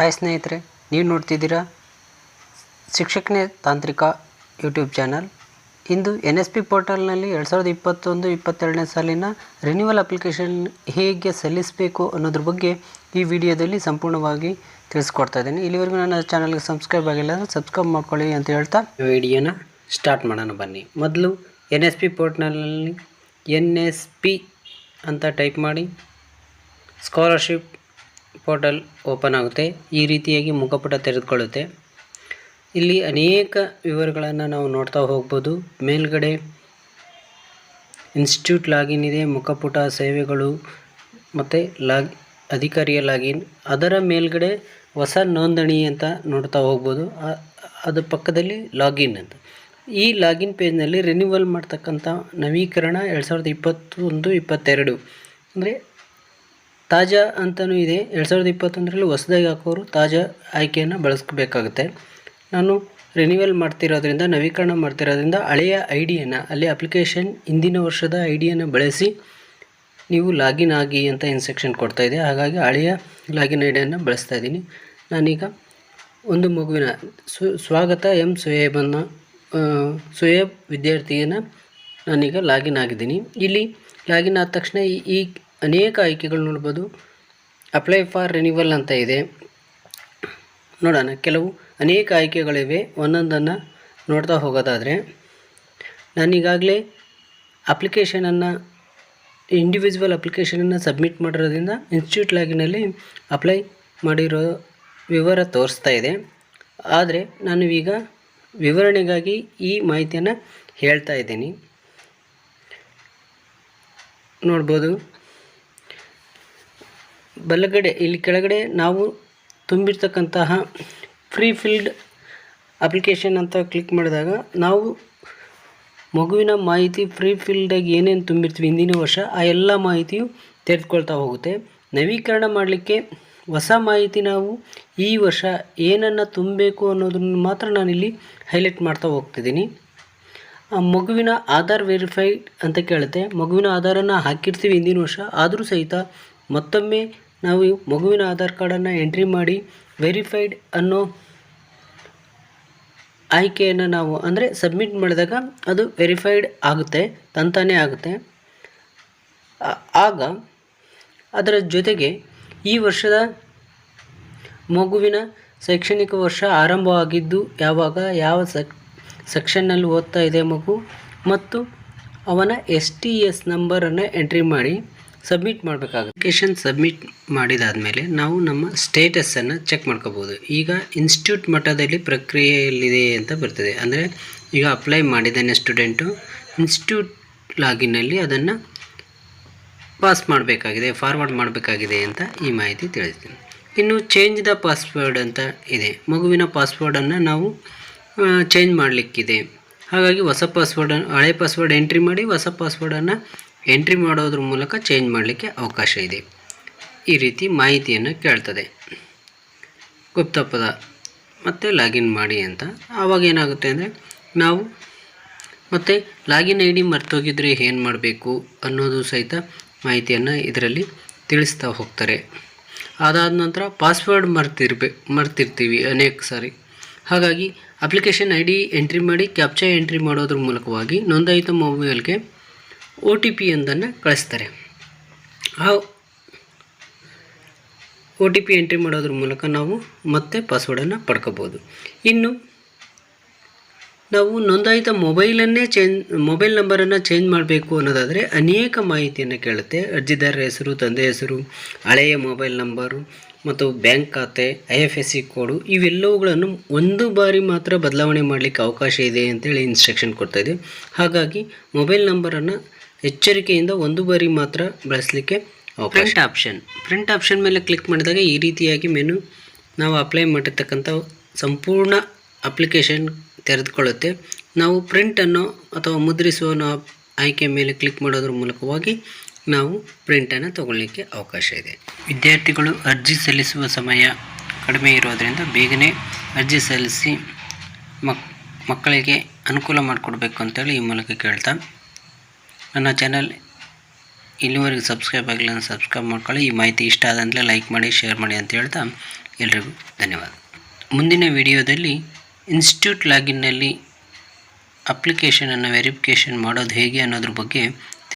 Hi ಸ್ನೇಹಿತರೆ, ನೀವು ನೋಡ್ತಿದ್ದೀರಾ ಶಿಕ್ಷಕನೇ ತಾಂತ್ರಿಕ ಯೂಟ್ಯೂಬ್ ಚಾನಲ್. ಇಂದು ಎನ್ ಎಸ್ ಪಿ ಪೋರ್ಟಲ್ನಲ್ಲಿ ಎರಡು ಸಾವಿರದ ಇಪ್ಪತ್ತೊಂದು, ಇಪ್ಪತ್ತೆರಡನೇ ಸಾಲಿನ ರಿನ್ಯೂವಲ್ ಅಪ್ಲಿಕೇಶನ್ ಹೇಗೆ ಸಲ್ಲಿಸಬೇಕು ಅನ್ನೋದ್ರ ಬಗ್ಗೆ ಈ ವಿಡಿಯೋದಲ್ಲಿ ಸಂಪೂರ್ಣವಾಗಿ ತಿಳಿಸ್ಕೊಡ್ತಾ ಇದ್ದೀನಿ. ಇಲ್ಲಿವರೆಗೂ ನನ್ನ ಚಾನಲ್ಗೆ ಸಬ್ಸ್ಕ್ರೈಬ್ ಆಗಿಲ್ಲ ಅಂದರೆ ಸಬ್ಸ್ಕ್ರೈಬ್ ಮಾಡ್ಕೊಳ್ಳಿ ಅಂತ ಹೇಳ್ತಾ ವಿಡಿಯೋನ ಸ್ಟಾರ್ಟ್ ಮಾಡೋಣ ಬನ್ನಿ. ಮೊದಲು ಎನ್ ಎಸ್ ಪಿ ಪೋರ್ಟ್ನಲ್ಲಿ ಎನ್ ಎಸ್ ಪಿ ಅಂತ ಟೈಪ್ ಮಾಡಿ ಸ್ಕಾಲರ್ಶಿಪ್ ಪೋರ್ಟಲ್ ಓಪನ್ ಆಗುತ್ತೆ. ಈ ರೀತಿಯಾಗಿ ಮುಖಪುಟ ತೆರೆದುಕೊಳ್ಳುತ್ತೆ. ಇಲ್ಲಿ ಅನೇಕ ವಿವರಗಳನ್ನು ನಾವು ನೋಡ್ತಾ ಹೋಗ್ಬೋದು. ಮೇಲ್ಗಡೆ ಇನ್ಸ್ಟಿಟ್ಯೂಟ್ ಲಾಗಿನ್ ಇದೆ, ಮುಖಪುಟ, ಸೇವೆಗಳು ಮತ್ತು ಲಾಗ್, ಅಧಿಕಾರಿಯ ಲಾಗಿನ್. ಅದರ ಮೇಲ್ಗಡೆ ಹೊಸ ನೋಂದಣಿ ಅಂತ ನೋಡ್ತಾ ಹೋಗ್ಬೋದು. ಅದು ಅದ್ರ ಪಕ್ಕದಲ್ಲಿ ಲಾಗಿನ್ ಅಂತ. ಈ ಲಾಗಿನ್ ಪೇಜ್ನಲ್ಲಿ ರಿನ್ಯೂವಲ್ ಮಾಡ್ತಕ್ಕಂಥ ನವೀಕರಣ ಎರಡು ಸಾವಿರದ ಇಪ್ಪತ್ತೊಂದು, ಇಪ್ಪತ್ತೆರಡು. ಅಂದರೆ ತಾಜಾ ಅಂತಲೂ ಇದೆ. ಎರಡು ಸಾವಿರದ ಇಪ್ಪತ್ತೊಂದರಲ್ಲಿ ಹೊಸದಾಗಿ ಹಾಕೋರು ತಾಜಾ ಆಯ್ಕೆಯನ್ನು ಬಳಸಬೇಕಾಗುತ್ತೆ. ನಾನು ರಿನಿವಲ್ ಮಾಡ್ತಿರೋದ್ರಿಂದ, ನವೀಕರಣ ಮಾಡ್ತಿರೋದ್ರಿಂದ ಹಳೆಯ ಐ ಡಿಯನ್ನು ಅಲ್ಲಿ ಅಪ್ಲಿಕೇಶನ್ ಹಿಂದಿನ ವರ್ಷದ ಐ ಡಿಯನ್ನು ಬಳಸಿ ನೀವು ಲಾಗಿನ್ ಆಗಿ ಅಂತ ಇನ್ಸ್ಟ್ರಕ್ಷನ್ ಕೊಡ್ತಾ ಇದೆ. ಹಾಗಾಗಿ ಹಳೆಯ ಲಾಗಿನ್ ಐ ಡಿಯನ್ನು ಬಳಸ್ತಾ ಇದ್ದೀನಿ. ನಾನೀಗ ಒಂದು ಮಗುವಿನ ಸ್ವಾಗತ ಎಂ ಸುಯೇಬನ್ನು ಸುಯೇಬ್ ವಿದ್ಯಾರ್ಥಿಯನ್ನು ನಾನೀಗ ಲಾಗಿನ್ ಆಗಿದ್ದೀನಿ. ಇಲ್ಲಿ ಲಾಗಿನ್ ಆದ ತಕ್ಷಣ ಈ ಅನೇಕ ಆಯ್ಕೆಗಳು ನೋಡ್ಬೋದು. ಅಪ್ಲೈ ಫಾರ್ ರಿನ್ಯೂವಲ್ ಅಂತ ಇದೆ. ನೋಡೋಣ, ಕೆಲವು ಅನೇಕ ಆಯ್ಕೆಗಳಿವೆ. ಒಂದೊಂದನ್ನು ನೋಡ್ತಾ ಹೋಗೋದಾದರೆ ನಾನೀಗಾಗಲೇ ಅಪ್ಲಿಕೇಶನನ್ನು ಇಂಡಿವಿಜುವಲ್ ಅಪ್ಲಿಕೇಶನನ್ನು ಸಬ್ಮಿಟ್ ಮಾಡಿರೋದ್ರಿಂದ ಇನ್ಸ್ಟಿಟ್ಯೂಟ್ ಲಾಗಿನಲ್ಲಿ ಅಪ್ಲೈ ಮಾಡಿರೋ ವಿವರ ತೋರಿಸ್ತಾ ಇದೆ. ಆದರೆ ನಾನು ಈಗ ವಿವರಣೆಗಾಗಿ ಈ ಮಾಹಿತಿಯನ್ನು ಹೇಳ್ತಾ ಇದ್ದೀನಿ. ನೋಡ್ಬೋದು. ಬಲಗಡೆ, ಇಲ್ಲಿ ಕೆಳಗಡೆ ನಾವು ತುಂಬಿರ್ತಕ್ಕಂತಹ ಫ್ರೀ ಫೀಲ್ಡ್ ಅಪ್ಲಿಕೇಶನ್ ಅಂತ ಕ್ಲಿಕ್ ಮಾಡಿದಾಗ ನಾವು ಮಗುವಿನ ಮಾಹಿತಿ ಫ್ರೀ ಫೀಲ್ಡಾಗಿ ಏನೇನು ತುಂಬಿರ್ತೀವಿ ಹಿಂದಿನ ವರ್ಷ, ಆ ಎಲ್ಲ ಮಾಹಿತಿಯು ತೆರೆದುಕೊಳ್ತಾ ಹೋಗುತ್ತೆ. ನವೀಕರಣ ಮಾಡಲಿಕ್ಕೆ ಹೊಸ ಮಾಹಿತಿ ನಾವು ಈ ವರ್ಷ ಏನನ್ನು ತುಂಬಬೇಕು ಅನ್ನೋದನ್ನು ಮಾತ್ರ ನಾನಿಲ್ಲಿ ಹೈಲೈಟ್ ಮಾಡ್ತಾ ಹೋಗ್ತಿದ್ದೀನಿ. ಆ ಮಗುವಿನ ಆಧಾರ್ ವೆರಿಫೈಡ್ ಅಂತ ಕೇಳುತ್ತೆ. ಮಗುವಿನ ಆಧಾರನ್ನು ಹಾಕಿರ್ತೀವಿ ಹಿಂದಿನ ವರ್ಷ, ಆದರೂ ಸಹಿತ ಮತ್ತೊಮ್ಮೆ ನಾವು ಮಗುವಿನ ಆಧಾರ್ ಕಾರ್ಡನ್ನು ಎಂಟ್ರಿ ಮಾಡಿ ವೆರಿಫೈಡ್ ಅನ್ನೋ ಆಯ್ಕೆಯನ್ನು ನಾವು ಅಂದರೆ ಸಬ್ಮಿಟ್ ಮಾಡಿದಾಗ ಅದು ವೆರಿಫೈಡ್ ಆಗುತ್ತೆ, ತಂತಾನೇ ಆಗುತ್ತೆ. ಆಗ ಅದರ ಜೊತೆಗೆ ಈ ವರ್ಷದ ಮಗುವಿನ ಶೈಕ್ಷಣಿಕ ವರ್ಷ ಆರಂಭವಾಗಿದ್ದು ಯಾವಾಗ, ಯಾವ ಸೆಕ್, ಸೆಕ್ಷನ್ನಲ್ಲಿ ಓದ್ತಾ ಇದೆ ಮಗು, ಮತ್ತು ಅವನ ಎಸ್ ಟಿ ಎಸ್ ನಂಬರನ್ನು ಎಂಟ್ರಿ ಮಾಡಿ. ಸಬ್ಮಿಟ್ ಮಾಡಬೇಕಾಗುತ್ತೆ. ಅಪ್ಲಿಕೇಶನ್ ಸಬ್ಮಿಟ್ ಮಾಡಿದಾದಮೇಲೆ ನಾವು ನಮ್ಮ ಸ್ಟೇಟಸನ್ನು ಚೆಕ್ ಮಾಡ್ಕೋಬೋದು. ಈಗ ಇನ್ಸ್ಟಿಟ್ಯೂಟ್ ಮಟ್ಟದಲ್ಲಿ ಪ್ರಕ್ರಿಯೆಯಲ್ಲಿದೆ ಅಂತ ಬರ್ತದೆ. ಅಂದರೆ ಈಗ ಅಪ್ಲೈ ಮಾಡಿದ್ದಾನೆ ಸ್ಟೂಡೆಂಟು ಇನ್ಸ್ಟಿಟ್ಯೂಟ್ ಲಾಗಿನಲ್ಲಿ ಅದನ್ನು ಪಾಸ್ ಮಾಡಬೇಕಾಗಿದೆ ಫಾರ್ವರ್ಡ್ ಮಾಡಬೇಕಾಗಿದೆ ಅಂತ ಈ ಮಾಹಿತಿ ತಿಳಿಸ್ತೀನಿ. ಇನ್ನು ಚೇಂಜ್ ದ ಪಾಸ್ವರ್ಡ್ ಅಂತ ಇದೆ. ಮಗುವಿನ ಪಾಸ್ವರ್ಡನ್ನು ನಾವು ಚೇಂಜ್ ಮಾಡಲಿಕ್ಕಿದೆ. ಹಾಗಾಗಿ ಹೊಸ ಪಾಸ್ವರ್ಡ್ ಹಳೆ ಪಾಸ್ವರ್ಡ್ ಎಂಟ್ರಿ ಮಾಡಿ ಹೊಸ ಪಾಸ್ವರ್ಡನ್ನು ಎಂಟ್ರಿ ಮಾಡೋದ್ರ ಮೂಲಕ ಚೇಂಜ್ ಮಾಡಲಿಕ್ಕೆ ಅವಕಾಶ ಇದೆ. ಈ ರೀತಿ ಮಾಹಿತಿಯನ್ನು ಕೇಳ್ತದೆ. ಗುಪ್ತಪದ ಮತ್ತು ಲಾಗಿನ್ ಮಾಡಿ ಅಂತ. ಆವಾಗ ಏನಾಗುತ್ತೆ ಅಂದರೆ ನಾವು ಮತ್ತು ಲಾಗಿನ್ ಐ ಡಿ ಮರ್ತೋಗಿದ್ರೆ ಏನು ಮಾಡಬೇಕು ಅನ್ನೋದು ಸಹಿತ ಮಾಹಿತಿಯನ್ನು ಇದರಲ್ಲಿ ತಿಳಿಸ್ತಾ ಹೋಗ್ತಾರೆ. ಅದಾದ ನಂತರ ಪಾಸ್ವರ್ಡ್ ಮರ್ತಿರ್ಬೇ, ಮರ್ತಿರ್ತೀವಿ ಅನೇಕ ಸಾರಿ. ಹಾಗಾಗಿ ಅಪ್ಲಿಕೇಶನ್ ಐ ಡಿ ಎಂಟ್ರಿ ಮಾಡಿ ಕ್ಯಾಪ್ಚಾ ಎಂಟ್ರಿ ಮಾಡೋದ್ರ ಮೂಲಕವಾಗಿ ನೋಂದಾಯಿತ ಮೊಬೈಲ್ಗೆ ಒ ಟಿ ಪಿಯೊಂದನ್ನು ಕಳಿಸ್ತಾರೆ. ಆ ಒ ಟಿ ಪಿ ಎಂಟ್ರಿ ಮಾಡೋದ್ರ ಮೂಲಕ ನಾವು ಮತ್ತೆ ಪಾಸ್ವರ್ಡನ್ನು ಪಡ್ಕೋಬೋದು ಇನ್ನು, ನಾವು ನೋಂದಾಯಿತ ಮೊಬೈಲನ್ನೇ ಚೇಂಜ್, ಮೊಬೈಲ್ ನಂಬರನ್ನು ಚೇಂಜ್ ಮಾಡಬೇಕು ಅನ್ನೋದಾದರೆ ಅನೇಕ ಮಾಹಿತಿಯನ್ನು ಕೇಳುತ್ತೆ. ಅರ್ಜಿದಾರರ ಹೆಸರು, ತಂದೆ ಹೆಸರು, ಹಳೆಯ ಮೊಬೈಲ್ ನಂಬರು, ಮತ್ತು ಬ್ಯಾಂಕ್ ಖಾತೆ, I F S C code, ಇವೆಲ್ಲವುಗಳನ್ನು ಒಂದು ಬಾರಿ ಮಾತ್ರ ಬದಲಾವಣೆ ಮಾಡಲಿಕ್ಕೆ ಅವಕಾಶ ಇದೆ ಅಂತೇಳಿ ಇನ್ಸ್ಟ್ರಕ್ಷನ್ ಕೊಡ್ತಾ ಇದೆ. ಹಾಗಾಗಿ, ಮೊಬೈಲ್ ನಂಬರನ್ನು ಎಚ್ಚರಿಕೆಯಿಂದ ಒಂದು ಬಾರಿ ಮಾತ್ರ ಬಳಸಲಿಕ್ಕೆ ಪ್ರಿಂಟ್ ಆಪ್ಷನ್ ಪ್ರಿಂಟ್ ಆಪ್ಷನ್ ಮೇಲೆ ಕ್ಲಿಕ್ ಮಾಡಿದಾಗ ಈ ರೀತಿಯಾಗಿ ಮೆನು ನಾವು ಅಪ್ಲೈ ಮಾಡಿರ್ತಕ್ಕಂಥ ಸಂಪೂರ್ಣ ಅಪ್ಲಿಕೇಶನ್ ತೆರೆದುಕೊಳ್ಳುತ್ತೆ. ನಾವು ಪ್ರಿಂಟನ್ನು ಅಥವಾ ಮುದ್ರಿಸುವ ಆಯ್ಕೆ ಮೇಲೆ ಕ್ಲಿಕ್ ಮಾಡೋದ್ರ ಮೂಲಕವಾಗಿ ನಾವು ಪ್ರಿಂಟನ್ನು ತಗೊಳ್ಳಿಕ್ಕೆ ಅವಕಾಶ ಇದೆ. ವಿದ್ಯಾರ್ಥಿಗಳು ಅರ್ಜಿ ಸಲ್ಲಿಸುವ ಸಮಯ ಕಡಿಮೆ ಇರೋದರಿಂದ ಬೇಗನೆ ಅರ್ಜಿ ಸಲ್ಲಿಸಿ ಮಕ್, ಮಕ್ಕಳಿಗೆ ಅನುಕೂಲ ಮಾಡಿಕೊಡ್ಬೇಕು ಅಂತೇಳಿ ಈ ಮೂಲಕ ಕೇಳ್ತಾ ನನ್ನ ಚಾನಲ್ ಇಲ್ಲಿವರೆಗೆ ಸಬ್ಸ್ಕ್ರೈಬ್ ಆಗಿಲ್ಲ ಸಬ್ಸ್ಕ್ರೈಬ್ ಮಾಡ್ಕೊಳ್ಳಿ. ಈ ಮಾಹಿತಿ ಇಷ್ಟ ಆದಂತಲೇ ಲೈಕ್ ಮಾಡಿ ಶೇರ್ ಮಾಡಿ ಅಂತ ಹೇಳ್ತಾ ಎಲ್ರಿಗೂ ಧನ್ಯವಾದ. ಮುಂದಿನ ವಿಡಿಯೋದಲ್ಲಿ ಇನ್ಸ್ಟಿಟ್ಯೂಟ್ ಲಾಗಿನ್ನಲ್ಲಿ ಅಪ್ಲಿಕೇಶನನ್ನು ವೆರಿಫಿಕೇಷನ್ ಮಾಡೋದು ಹೇಗೆ ಅನ್ನೋದ್ರ ಬಗ್ಗೆ